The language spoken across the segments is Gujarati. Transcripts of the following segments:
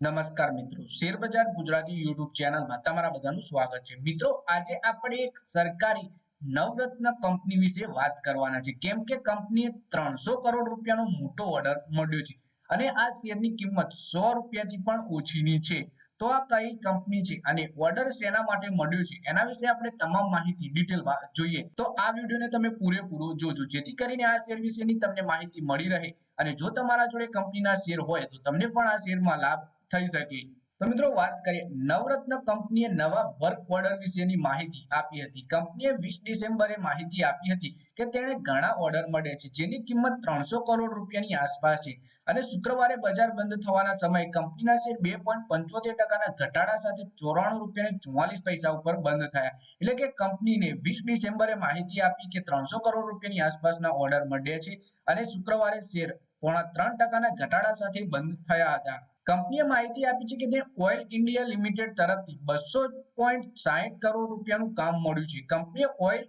નમસ્કાર મિત્રો. શેરબજાર ગુજરાતી યુટ્યુબ ચેનલમાં તમારા બધાનું સ્વાગત છે. મિત્રો, આજે આપણે એક સરકારી નવરત્ન કંપની વિશે વાત કરવાના છે. કેમ કે કંપનીએ ત્રણસો કરોડ રૂપિયાનો મોટો ઓર્ડર મળ્યો છે અને આ શેરની કિંમત સો રૂપિયાથી પણ ઓછીની છે. તો આ કઈ કંપની છે અને ઓર્ડર શેના માટે મળ્યો છે એના વિશે આપણે તમામ માહિતી ડિટેલમાં જોઈએ. તો આ વિડીયોને તમે પૂરેપૂરો જોજો. જેથી કરીને આ શેર વિશેની તમને માહિતી મળી રહે અને જો તમારા જોડે કંપનીના શેર હોય તો તમને પણ આ શેરમાં લાભ થઈ શકે. તો મિત્રો વાત કરીએ નવરત્ન કંપનીએ નવા વર્ક ઓર્ડર વિશેની માહિતી આપી હતી. કંપનીએ વીસ ડિસેમ્બરે માહિતી આપી હતી કે તેણે ઘણા ઓર્ડર મળ્યા છે, જેની કિંમત ત્રણસો કરોડ રૂપિયાની આસપાસ છે અને શુક્રવારે બજાર બંધ થવાના સમયે કંપનીના શેર બે પોઈન્ટ પંચોતેર ટકાના ઘટાડા સાથે ચોરાણું રૂપિયા ચુમ્માલીસ પૈસા ઉપર બંધ થયા. એટલે કે કંપનીને વીસ ડિસેમ્બરે માહિતી આપી કે ત્રણસો કરોડ રૂપિયાની આસપાસના ઓર્ડર મળ્યા છે અને શુક્રવારે શેર પોણા ત્રણ ટકાના ઘટાડા સાથે બંધ થયા હતા. કંપનીએ માહિતી આપી છે કે તે ઓઇલ ઇન્ડિયા લિમિટેડ તરફથી બસો પોઈન્ટ સાહીઠ કરોડ રૂપિયાનું કામ મળ્યું છે. કંપનીએ ઓઇલ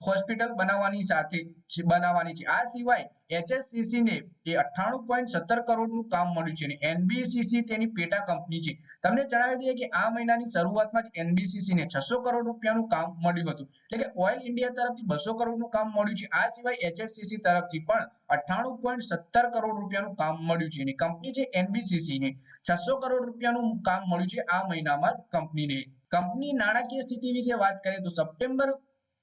હોસ્પિટલ બનાવવાની સાથે બનાવવાની છે. આ સિવાય એચએસસીસી ને એ અઠ્ઠાણું પોઈન્ટ સત્તર કરોડનું કામ મળ્યું છે અને એનબીસીસી તેની પેટા કંપની છે. તમને જણાવી દઈએ કે આ મહિનાની શરૂઆતમાં જ એનબીસીસી ને છસો કરોડ રૂપિયાનું કામ મળ્યું હતું. એટલે કે ઓઇલ ઇન્ડિયા તરફથી બસો કરોડનું કામ મળ્યું છે. આ સિવાય એચએસસીસી તરફથી પણ અઠ્ઠાણું પોઈન્ટ સત્તર કરોડ રૂપિયાનું કામ મળ્યું છે. અને કંપની છે એનબીસીસી ને છસો કરોડ રૂપિયાનું કામ મળ્યું છે આ મહિનામાં જ કંપનીને. કંપની નાણાકીય સ્થિતિ વિશે વાત કરીએ તો સપ્ટેમ્બર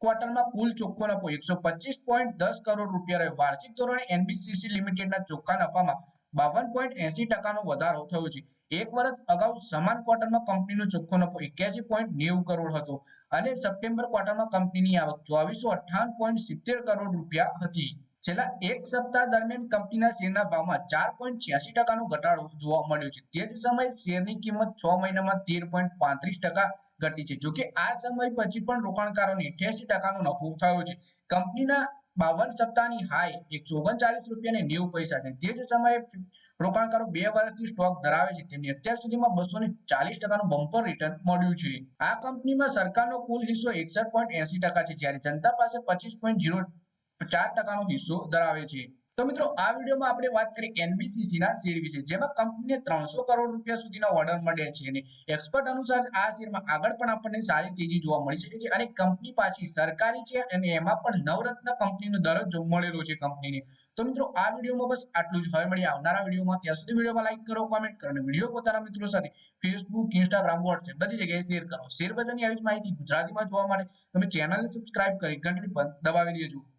ક્વાર્ટરમાં કુલ ચોખ્ખો નફો એકસો પચીસ પોઈન્ટ દસ કરોડ રૂપિયા રહ્યો. વાર્ષિક ધોરણે એનબીસીસી લિમિટેડના ચોખ્ખા નફામાં બાવન પોઈન્ટ એસી ટકાનો વધારો થયો છે. એક વર્ષ અગાઉ સમાન ક્વાર્ટરમાં કંપનીનો ચોખ્ખો નફો એક્યાસી પોઈન્ટ નેવું કરોડ હતો અને સપ્ટેમ્બર ક્વાર્ટરમાં કંપનીની આવક ચોવીસો અઠ્ઠાવન પોઈન્ટ સિત્તેર કરોડ રૂપિયા હતી. છેલ્લા એક સપ્તાહ દરમિયાન કંપનીના શેરના ભાવમાં ચાર પોઈન્ટ છ્યાસી ટકાનો ઘટાડો જોવા મળ્યો છે. તે જ સમયે શેરની કિંમત છ મહિનામાં તેર પોઈન્ટ પાંત્રીસ ટકા ઘટી છે. જોકે આ સમય પછી પણ રોકાણકારોને અઠ્યાસી ટકાનો નફો થયો છે. કંપનીના બાવન સપ્તાહની હાઈ એકસો ઓગણચાલીસ રૂપિયા ને નેવું પૈસા છે. તે જ સમયે રોકાણકારો બે વર્ષથી સ્ટોક ધરાવે છે. તેમને અત્યાર સુધીમાં બસો ને ચાલીસ ટકાનું બમ્પર રિટર્ન મળ્યું છે. આ કંપનીમાં સરકારનો કુલ હિસ્સો એકસઠ પોઈન્ટ એસી ટકા છે. જ્યારે જનતા પાસે પચીસ પોઈન્ટ ઝીરો ચાર ટકાનો હિસ્સો ધરાવે છે. તો મિત્રો, આ વિડીયોમાં આપણે વાત કરી એનબીસીસી ના શેર વિશે, જેમાં કંપનીને ત્રણસો કરોડ રૂપિયા સુધીના ઓર્ડર મળ્યા છે અને એક્સપર્ટ અનુસાર આ શેરમાં આગળ પણ આપણને સારી તેજી જોવા મળી શકે છે અને કંપની પાછી સરકારી છે અને એમાં પણ નવરત્ન કંપનીનો દરજ્જો મળેલો છે કંપનીને. તો મિત્રો, આ વિડીયોમાં બસ આટલું જ. હવે મળી આવનારા વિડીયોમાં. ત્યાં સુધી વિડીયોમાં લાઈક કરો કોમેન્ટ કરો અને વીડિયો પોતાના મિત્રો સાથે ફેસબુક ઇન્સ્ટાગ્રામ વોટ્સએપ બધી જગ્યાએ શેર કરો. શેર બજારની આવી જ માહિતી ગુજરાતીમાં જોવા માટે તમે ચેનલને સબસ્ક્રાઇબ કરી ઘંટડી પર દબાવી દેજો.